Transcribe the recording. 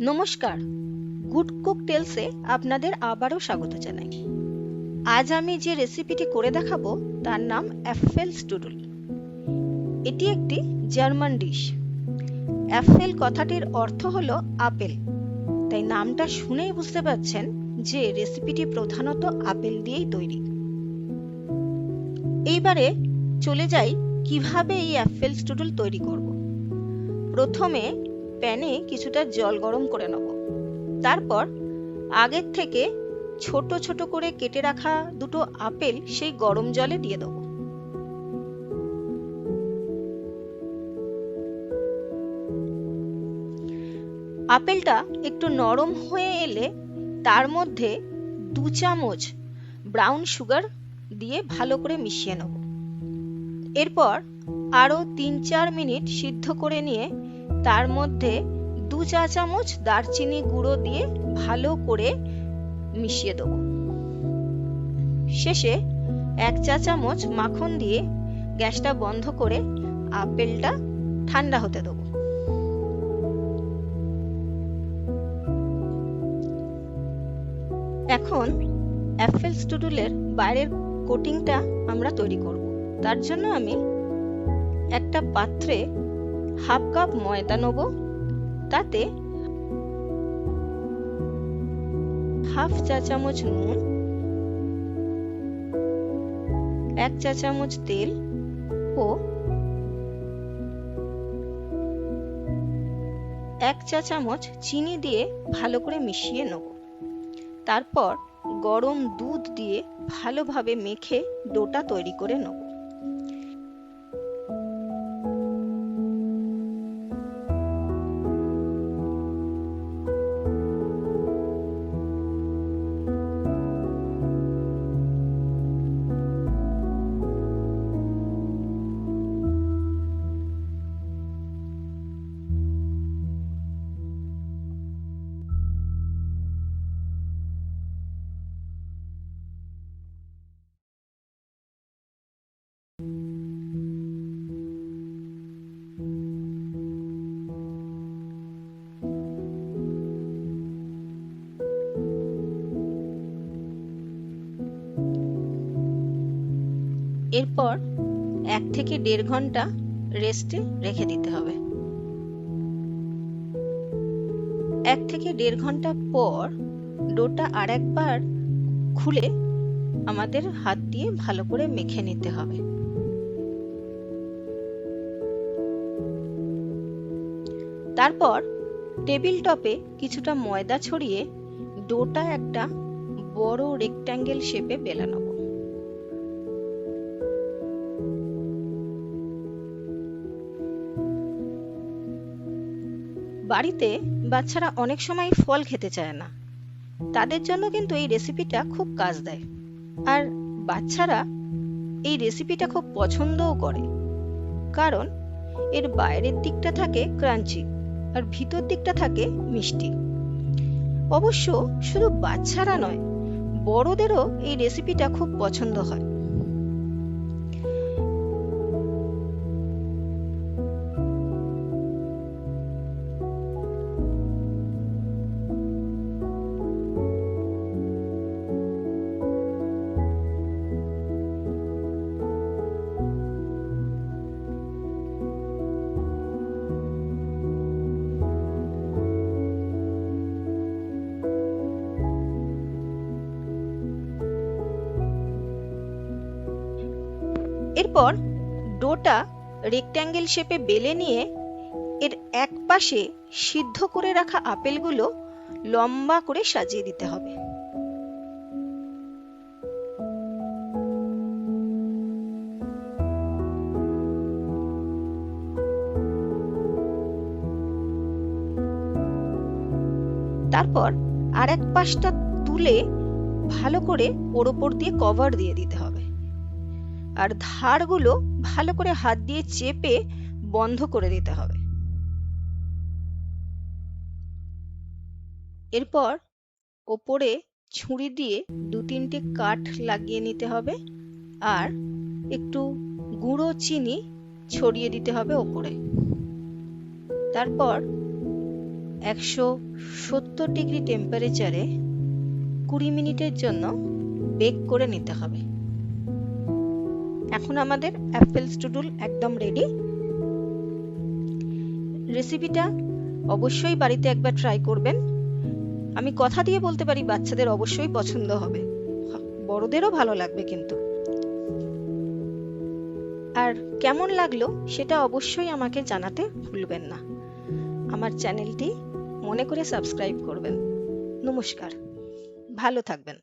নমস্কার। Good cook টেলসে আপনাদের আবারও স্বাগত জানাই। আজ আমি যে রেসিপিটি করে দেখাবো, তার নাম অ্যাফেল স্টুডুল এটি একটি জার্মান ডিশ অ্যাফেল কথাটির অর্থ হলো আপেল। তাই নামটা শুনেই বুঝতে পারছেন যে রেসিপিটি প্রধানত আপেল দিয়েই তৈরি। এইবারে চলে যাই কীভাবে এই অ্যাফেল স্টুডল তৈরি করব। প্রথমে প্যানে কিছুটা জল গরম করে নেব। তারপর আগের থেকে ছোট ছোট করে কেটে রাখা দুটো আপেল সেই গরম জলে দিয়ে দেবো। আপেলটা একটু নরম হয়ে এলে তার মধ্যে দু চামচ ব্রাউন সুগার দিয়ে ভালো করে মিশিয়ে নেব। এরপর আরও তিন চার মিনিট সিদ্ধ করে নিয়ে তার মধ্যে দু চা চামচ দারচিনি গুঁড়ো দিয়ে ভালো করে মিশিয়ে দেব। শেষে এক চা চামচ মাখন দিয়ে গ্যাসটা বন্ধ করে আপেলটা ঠান্ডা হতে দেবো। এখন অ্যাপেল স্টুডুলের বাইরের কোটিংটা আমরা তৈরি করব। তার জন্য আমি একটা পাত্রে হাফ কাপ ময়দা নেব, তাতে হাফ চা চামচ নুন, এক চা চামচ তেল ও এক চা চামচ চিনি দিয়ে ভালো করে মিশিয়ে নেব। তারপর গরম দুধ দিয়ে ভালোভাবে মেখে ডোটা তৈরি করে নেব। এরপর এক থেকে দেড় ঘণ্টা রেস্টে রেখে দিতে হবে। এক থেকে দেড় ঘণ্টা পর ডোটা আর একবার খুলে আমাদের হাত দিয়ে ভালো করে মেখে নিতে হবে। তারপর টেবিল টপে কিছুটা ময়দা ছড়িয়ে ডোটা একটা বড় রেক্ট্যাঙ্গেল শেপে বেলা নেব। বাড়িতে বাচ্চারা অনেক সময় ফল খেতে চায় না। তাদের জন্য কিন্তু এই রেসিপিটা খুব কাজ দেয়। আর বাচ্চারা এই রেসিপিটা খুব পছন্দও করে। কারণ এর বাইরের দিকটা থাকে ক্রাঞ্চি আর ভিতর দিকটা থাকে মিষ্টি। অবশ্য শুধু বাচ্চারা নয় বড়দেরও এই রেসিপিটা খুব পছন্দ হয়। এরপর ডোটা রেক্ট্যাঙ্গেল শেপে বেলে নিয়ে এর এক পাশে সিদ্ধ করে রাখা আপেলগুলো লম্বা করে সাজিয়ে দিতে হবে। তারপর আর এক পাশটা তুলে ভালো করে ওর ওপর দিয়ে কভার দিয়ে দিতে হবে। আর ধারগুলো ভালো করে হাত দিয়ে চেপে বন্ধ করে দিতে হবে। এরপর ওপরে ছুরি দিয়ে দু তিনটে কাঠ লাগিয়ে নিতে হবে আর একটু গুঁড়ো চিনি ছড়িয়ে দিতে হবে ওপরে। তারপর একশো সত্তর ডিগ্রি টেম্পারেচারে কুড়ি মিনিটের জন্য বেক করে নিতে হবে। এখন আমাদের অ্যাপেল স্টুডুল একদম রেডি রেসিপিটা অবশ্যই বাড়িতে একবার ট্রাই করবেন। আমি কথা দিয়ে বলতে পারি, বাচ্চাদের অবশ্যই পছন্দ হবে। বড়দেরও ভালো লাগবে কিন্তু। আর কেমন লাগল সেটা অবশ্যই আমাকে জানাতে ভুলবেন না। আমার চ্যানেলটি মনে করে সাবস্ক্রাইব করবেন। নমস্কার। ভালো থাকবেন।